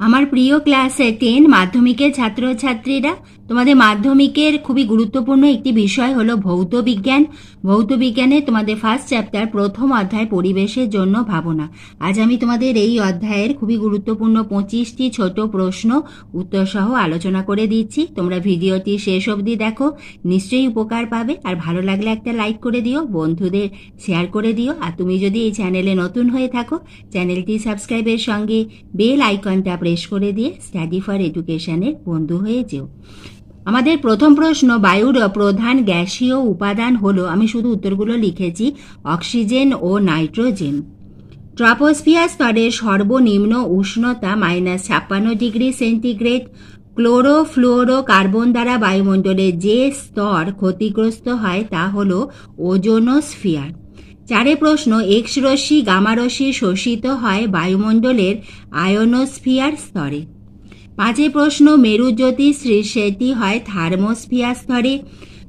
আমার প্রিয় class ten মাধ্যমিকের ছাত্রছাত্রীরা, তোমাদের মাধ্যমিকের খুবই গুরুত্বপূর্ণ একটি বিষয় হলো ভৌত বিজ্ঞান। ভৌত বিজ্ঞানে তোমাদের ফার্স্ট চ্যাপ্টার প্রথম অধ্যায় পরিবেশের জন্য ভাবনা। আজ আমি তোমাদের এই অধ্যায়ের খুবই গুরুত্বপূর্ণ পঁচিশটি ছোট প্রশ্ন উত্তর সহ আলোচনা করে দিচ্ছি। তোমরা ভিডিওটি শেষ অবধি দেখো, নিশ্চয়ই উপকার পাবে। আর ভালো লাগলে একটা লাইক করে দিও, বন্ধুদের শেয়ার করে দিও। আর তুমি যদি এই চ্যানেলে নতুন হয়ে থাকো চ্যানেলটি সাবস্ক্রাইবের সঙ্গে বেল আইকনটা প্রেস করে দিয়ে স্টাডি ফর এডুকেশনের বন্ধু হয়ে যেও। আমাদের প্রথম প্রশ্ন, বায়ুর প্রধান গ্যাসীয় উপাদান হলো, আমি শুধু উত্তরগুলো লিখেছি, অক্সিজেন ও নাইট্রোজেন। ট্রপোস্ফিয়ার স্তরের সর্বনিম্ন উষ্ণতা মাইনাস ছাপ্পান্ন ডিগ্রি সেন্টিগ্রেড ক্লোরোফ্লোরো কার্বন দ্বারা বায়ুমণ্ডলে যে স্তর ক্ষতিগ্রস্ত হয় তা হল ওজোনোস্ফিয়ার। চারে প্রশ্ন এক্স রশ্মি, গামা রশ্মি শোষিত হয় বায়ুমণ্ডলের আয়নোস্ফিয়ার স্তরে। পাঁচে প্রশ্ন মেরুজ্যোতি সেটি হয় থার্মোস্ফিয়ার স্তরে।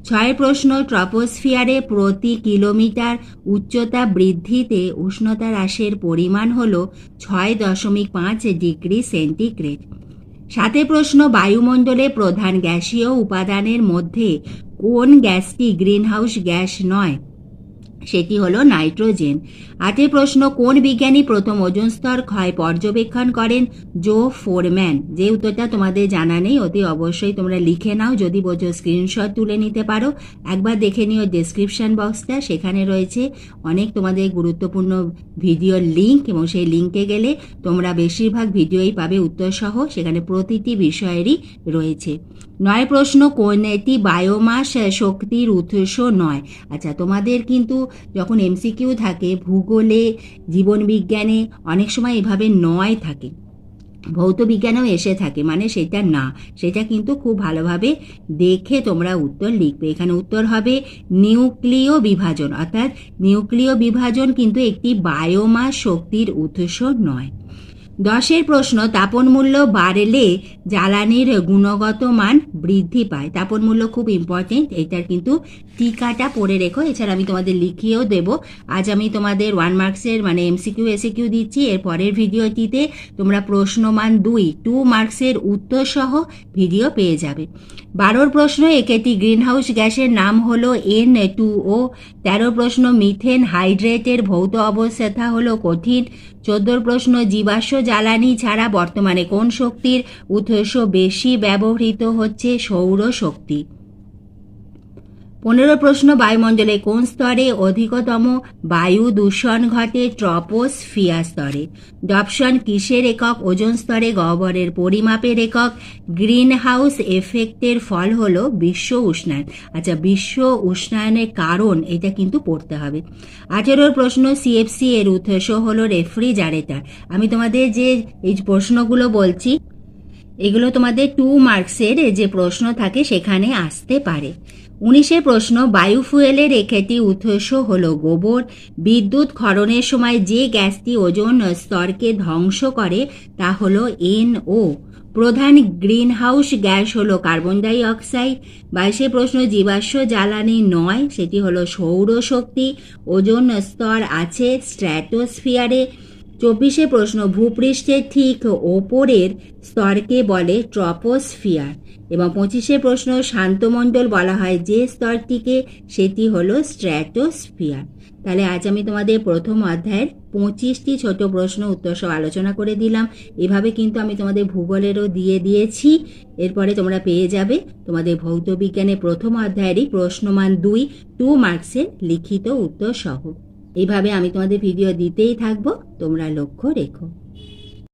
ছয় প্রশ্ন, ট্রপোস্ফিয়ারে প্রতি কিলোমিটার উচ্চতা বৃদ্ধিতে উষ্ণতা হ্রাসের পরিমাণ হল ছয় দশমিক পাঁচ ডিগ্রি সেন্টিগ্রেড। সাথে প্রশ্ন, বায়ুমণ্ডলে প্রধান গ্যাসীয় উপাদানের মধ্যে কোন গ্যাসটি গ্রিনহাউস গ্যাস নয়? সেটি হলো? নাইট্রোজেন। আটে প্রশ্ন, কোন বিজ্ঞানী প্রথম ওজন স্তর ক্ষয় পর্যবেক্ষণ করেন? Joe Farman. যে উত্তরটা তোমাদের জানা নেই, অতি অবশ্যই তোমরা লিখে নাও, যদি বোঝো স্ক্রিনশট তুলে নিতে পারো। একবার দেখে নিও ডেসক্রিপশন বক্সটা সেখানে রয়েছে অনেক তোমাদের গুরুত্বপূর্ণ ভিডিওর লিঙ্ক এবং সেই লিঙ্কে গেলে তোমরা বেশিরভাগ ভিডিওই পাবে উত্তরসহ। সেখানে প্রতিটি বিষয়েরই রয়েছে। নয় প্রশ্ন কোন এটি বায়োমাস শক্তির উৎস নয়? আচ্ছা তোমাদের কিন্তু যখন এমসিকিউ থাকে, ভূগোলে জীবনবিজ্ঞানে অনেক সময় এভাবে নয় থাকে। ভৌত বিজ্ঞানেও এসে থাকে মানে সেটা না। সেটা কিন্তু খুব ভালোভাবে দেখে তোমরা উত্তর লিখবে। এখানে উত্তর হবে নিউক্লিয় বিভাজন, অর্থাৎ নিউক্লিয় বিভাজন কিন্তু একটি বায়োমাস শক্তির উৎস নয়। দশের প্রশ্ন, তাপন মূল্য বাড়লে জ্বালানির গুণগত মান বৃদ্ধি পায়। তাপন মূল্য খুব ইম্পর্টেন্ট এটার কিন্তু টিকাটা পড়ে রেখো। এছাড়া আমি তোমাদের লিখিয়েও দেব। আজ আমি তোমাদের ওয়ান মার্কসের মানে এমসিকিউ এসিকিউ দিচ্ছি। এর পরের ভিডিওটিতে তোমরা প্রশ্নমান দুই টু মার্কসের উত্তর সহ ভিডিও পেয়ে যাবে। বারোর প্রশ্ন, একটি গ্রিনহাউস গ্যাসের নাম হলো এন টু ও তেরো প্রশ্ন মিথেন হাইড্রেটের ভৌত অবস্থা হলো কঠিন। চোদ্দোর প্রশ্ন জীবাশ্ম জ্বালানি ছাড়া বর্তমানে কোন শক্তির উৎস বেশি ব্যবহৃত হচ্ছে সৌর শক্তি পনেরো প্রশ্ন বায়ুমণ্ডলে কোন স্তরে অধিকতম বায়ু দূষণ ঘটে? ট্রপোস্ফিয়ার স্তরে। ডপশন কিসের একক? ওজন স্তরে? গহ্বরের পরিমাপের একক? গ্রিন হাউস এফেক্টের ফল হল বিশ্ব উষ্ণায়ন। আচ্ছা বিশ্ব উষ্ণায়নের কারণ এটা কিন্তু পড়তে হবে। আঠেরোর প্রশ্ন সিএফসি এর উৎস হলো রেফ্রিজারেটর। আমি তোমাদের যে এই প্রশ্নগুলো বলছি এগুলো তোমাদের টু মার্কসের যে প্রশ্ন থাকে সেখানে আসতে পারে। উনিশের প্রশ্ন বায়ু ফুয়েলের একটি উৎস হল গোবর। বিদ্যুৎ ক্ষরণের সময় যে গ্যাসটি ওজন স্তরকে ধ্বংস করে, তা হল এনও প্রধান গ্রিন হাউস গ্যাস হলো কার্বন ডাই অক্সাইড বাইশে প্রশ্ন, জীবাশ্ম জ্বালানি নয়, সেটি হলো সৌরশক্তি। ওজন স্তর আছে স্ট্র্যাটোস্ফিয়ারে। চব্বিশে প্রশ্ন ভূপৃষ্ঠের ঠিক ওপরের স্তরকে বলে ট্রপোস্ফিয়ার। এবং পঁচিশে প্রশ্ন, শান্তমণ্ডল বলা হয় যে স্তরটিকে, সেটি হলো স্ট্র্যাটোস্ফিয়ার। তাহলে আজ আমি তোমাদের প্রথম অধ্যায়ের পঁচিশটি ছোট প্রশ্ন উত্তর সব আলোচনা করে দিলাম। এভাবে কিন্তু আমি তোমাদের ভূগোলেরও দিয়ে দিয়েছি। এরপরে তোমরা পেয়ে যাবে তোমাদের ভৌত বিজ্ঞানের প্রথম অধ্যায়েরই প্রশ্নমান দুই টু মার্কসের লিখিত উত্তর সহ। এইভাবে আমি তোমাদের ভিডিও দিতেই থাকব তোমরা লক্ষ্য রেখো।